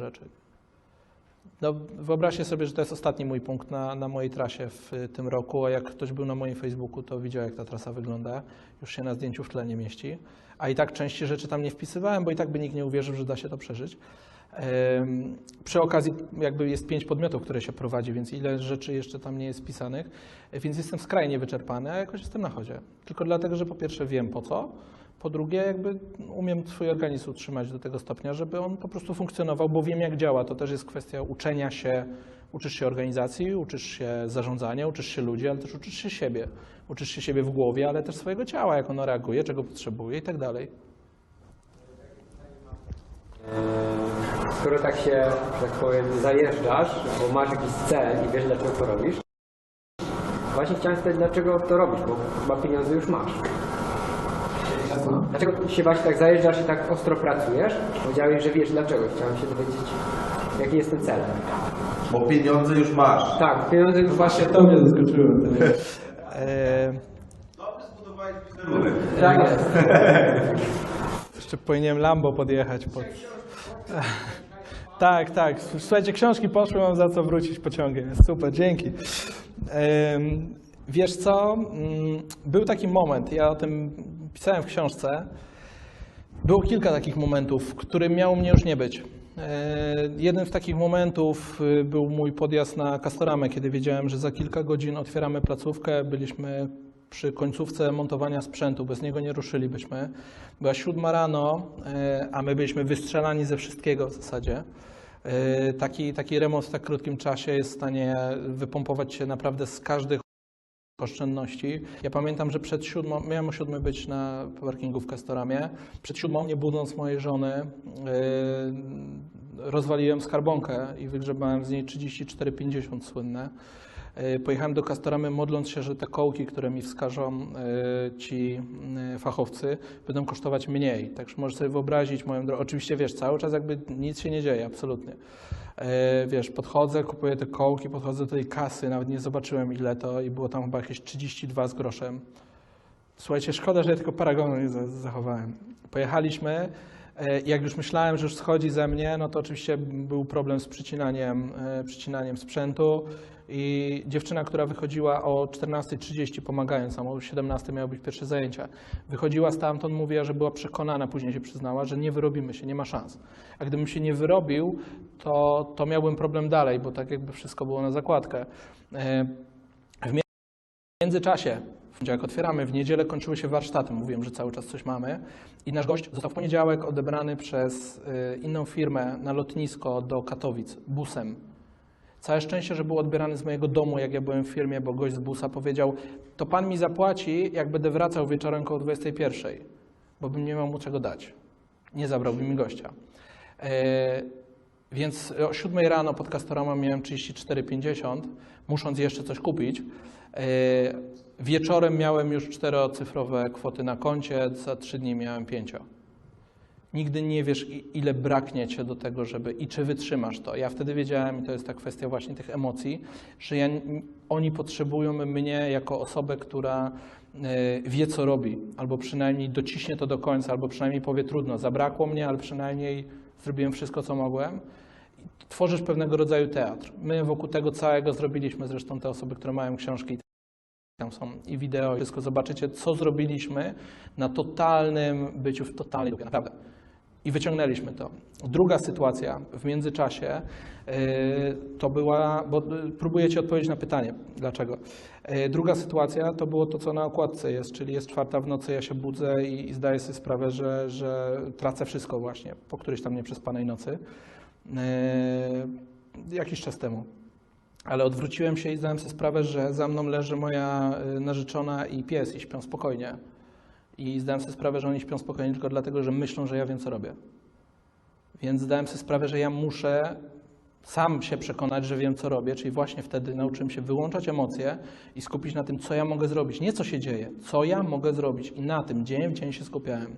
rzeczy. No, wyobraźcie sobie, że to jest ostatni mój punkt na, na mojej trasie w y, tym roku, a jak ktoś był na moim Facebooku, to widział, jak ta trasa wygląda. Już się na zdjęciu w tle nie mieści. A i tak części rzeczy tam nie wpisywałem, bo i tak by nikt nie uwierzył, że da się to przeżyć. Przy okazji jakby jest pięć podmiotów, które się prowadzi, więc ile rzeczy jeszcze tam nie jest wpisanych, więc jestem skrajnie wyczerpany, a jakoś jestem na chodzie. Tylko dlatego, że po pierwsze wiem po co, po drugie jakby umiem swój organizm utrzymać do tego stopnia, żeby on po prostu funkcjonował, bo wiem jak działa. To też jest kwestia uczenia się, uczysz się organizacji, uczysz się zarządzania, uczysz się ludzi, ale też uczysz się siebie. Uczysz się siebie w głowie, ale też swojego ciała, jak ono reaguje, czego potrzebuje i tak dalej. Skoro tak się, tak powiem, zajeżdżasz, bo masz jakiś cel i wiesz dlaczego to robisz, właśnie chciałem spytać, dlaczego to robisz, bo chyba pieniądze już masz. Dlaczego się właśnie tak zajeżdżasz i tak ostro pracujesz? Powiedziałeś, że wiesz dlaczego. Chciałem się dowiedzieć, jaki jest ten cel. Bo pieniądze już masz. Tak, pieniądze już Właśnie to mnie zaskoczyło. Dobrze zbudowałeś wizerunek. Tak jest. jeszcze powinienem Lambo podjechać. Pod... Tak, tak. Słuchajcie, książki poszły, mam za co wrócić pociągiem. Super, dzięki. Wiesz co, Mm, był taki moment, ja o tym pisałem w książce. Było kilka takich momentów, w którym miało mnie już nie być. E, Jeden z takich momentów y, był mój podjazd na Castoramę, kiedy wiedziałem, że za kilka godzin otwieramy placówkę. Byliśmy przy końcówce montowania sprzętu, bez niego nie ruszylibyśmy. Była siódma rano, e, a my byliśmy wystrzelani ze wszystkiego w zasadzie. E, Taki, taki remont w tak krótkim czasie jest w stanie wypompować się naprawdę z każdych oszczędności. Ja pamiętam, że przed siódmą, miałem o siódmej być na parkingu w Castoramie, przed siódmą, nie budząc mojej żony, yy, rozwaliłem skarbonkę i wygrzebałem z niej 34,50 słynne. Yy, Pojechałem do Castoramy modląc się, że te kołki, które mi wskażą yy, ci yy, fachowcy, będą kosztować mniej. Także możesz sobie wyobrazić moją drogę. Oczywiście wiesz, cały czas jakby nic się nie dzieje, absolutnie. E, Wiesz, podchodzę, kupuję te kołki, podchodzę do tej kasy, nawet nie zobaczyłem ile to i było tam chyba jakieś 32 z groszem. Słuchajcie, szkoda, że ja tylko paragonu nie za- zachowałem. Pojechaliśmy, e, jak już myślałem, że już schodzi ze mnie, no to oczywiście był problem z przycinaniem, e, przycinaniem sprzętu i dziewczyna, która wychodziła o 14.30 pomagając, nam o 17 miały być pierwsze zajęcia, wychodziła stamtąd, mówiła, że była przekonana, później się przyznała, że nie wyrobimy się, nie ma szans. A gdybym się nie wyrobił, to, to miałbym problem dalej, bo tak jakby wszystko było na zakładkę. E, W międzyczasie, poniedziałek otwieramy, w niedzielę kończyły się warsztaty, mówiłem, że cały czas coś mamy i nasz gość został w poniedziałek odebrany przez e, inną firmę na lotnisko do Katowic busem. Całe szczęście, że był odbierany z mojego domu, jak ja byłem w firmie, bo gość z busa powiedział, to pan mi zapłaci, jak będę wracał wieczorem koło 21, bo bym nie miał mu czego dać. Nie zabrałby mi gościa. E, Więc o 7 rano pod Castorama miałem 34,50, musząc jeszcze coś kupić. Wieczorem miałem już czterocyfrowe kwoty na koncie, za trzy dni miałem pięcio. Nigdy nie wiesz, ile braknie cię do tego, żeby i czy wytrzymasz to. Ja wtedy wiedziałem, i to jest ta kwestia właśnie tych emocji, że ja, oni potrzebują mnie jako osobę, która e, wie, co robi, albo przynajmniej dociśnie to do końca, albo przynajmniej powie trudno, zabrakło mnie, ale przynajmniej zrobiłem wszystko, co mogłem. Tworzysz pewnego rodzaju teatr. My wokół tego całego zrobiliśmy, zresztą te osoby, które mają książki, tam są i wideo, i wszystko zobaczycie, co zrobiliśmy na totalnym byciu w totalnej dupie, naprawdę. I wyciągnęliśmy to. Druga sytuacja w międzyczasie yy, to była, bo próbuję Ci odpowiedzieć na pytanie, dlaczego. Yy, Druga sytuacja to było to, co na okładce jest, czyli jest czwarta w nocy, ja się budzę i, i zdaję sobie sprawę, że, że tracę wszystko właśnie po którejś tam nieprzespanej nocy. Jakiś czas temu. Ale odwróciłem się i zdałem sobie sprawę, że za mną leży moja y, narzeczona i pies i śpią spokojnie. I zdałem sobie sprawę, że oni śpią spokojnie tylko dlatego, że myślą, że ja wiem, co robię. Więc zdałem sobie sprawę, że ja muszę sam się przekonać, że wiem, co robię, czyli właśnie wtedy nauczyłem się wyłączać emocje i skupić na tym, co ja mogę zrobić. Nie co się dzieje, co ja mogę zrobić. I na tym dzień w dzień się skupiałem.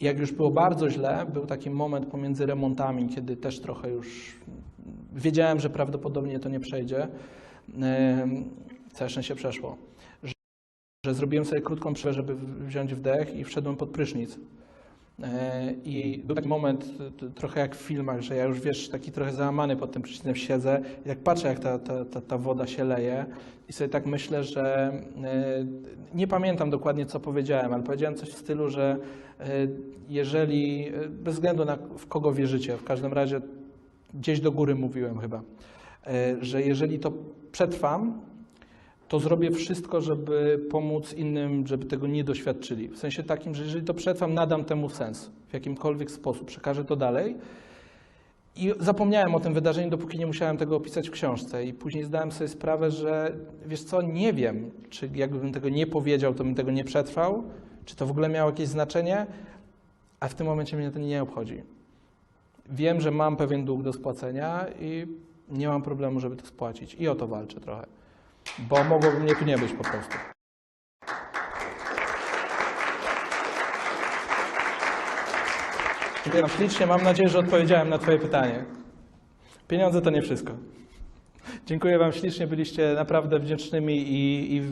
I jak już było bardzo źle, był taki moment pomiędzy remontami, kiedy też trochę już wiedziałem, że prawdopodobnie to nie przejdzie. Całe szczęście przeszło. Że, że zrobiłem sobie krótką przerwę, żeby wziąć wdech i wszedłem pod prysznic. E, I był taki moment, trochę jak w filmach, że ja już wiesz, taki trochę załamany pod tym prysznicem siedzę, jak patrzę, jak ta, ta, ta, ta woda się leje, i sobie tak myślę, że e, nie pamiętam dokładnie, co powiedziałem, ale powiedziałem coś w stylu, że e, jeżeli, bez względu na w kogo wierzycie, w każdym razie gdzieś do góry mówiłem chyba, e, że jeżeli to przetrwam, to zrobię wszystko, żeby pomóc innym, żeby tego nie doświadczyli. W sensie takim, że jeżeli to przetrwam, nadam temu sens w jakimkolwiek sposób, przekażę to dalej. I zapomniałem o tym wydarzeniu, dopóki nie musiałem tego opisać w książce. I później zdałem sobie sprawę, że wiesz co, nie wiem, czy jakbym tego nie powiedział, to bym tego nie przetrwał, czy to w ogóle miało jakieś znaczenie, a w tym momencie mnie to nie obchodzi. Wiem, że mam pewien dług do spłacenia i nie mam problemu, żeby to spłacić. I o to walczę trochę bo mogłoby mnie tu nie być po prostu. Dziękuję ślicznie. Mam nadzieję, że odpowiedziałem na Twoje pytanie. Pieniądze to nie wszystko. Dziękuję Wam ślicznie. Byliście naprawdę wdzięcznymi i, i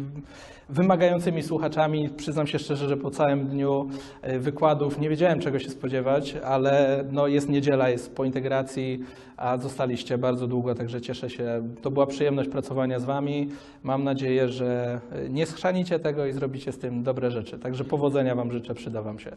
wymagającymi słuchaczami. Przyznam się szczerze, że po całym dniu e, wykładów nie wiedziałem, czego się spodziewać, ale no, jest niedziela, jest po integracji, a zostaliście bardzo długo, także cieszę się. To była przyjemność pracowania z Wami. Mam nadzieję, że e, nie schrzanicie tego i zrobicie z tym dobre rzeczy. Także powodzenia Wam życzę, przyda Wam się.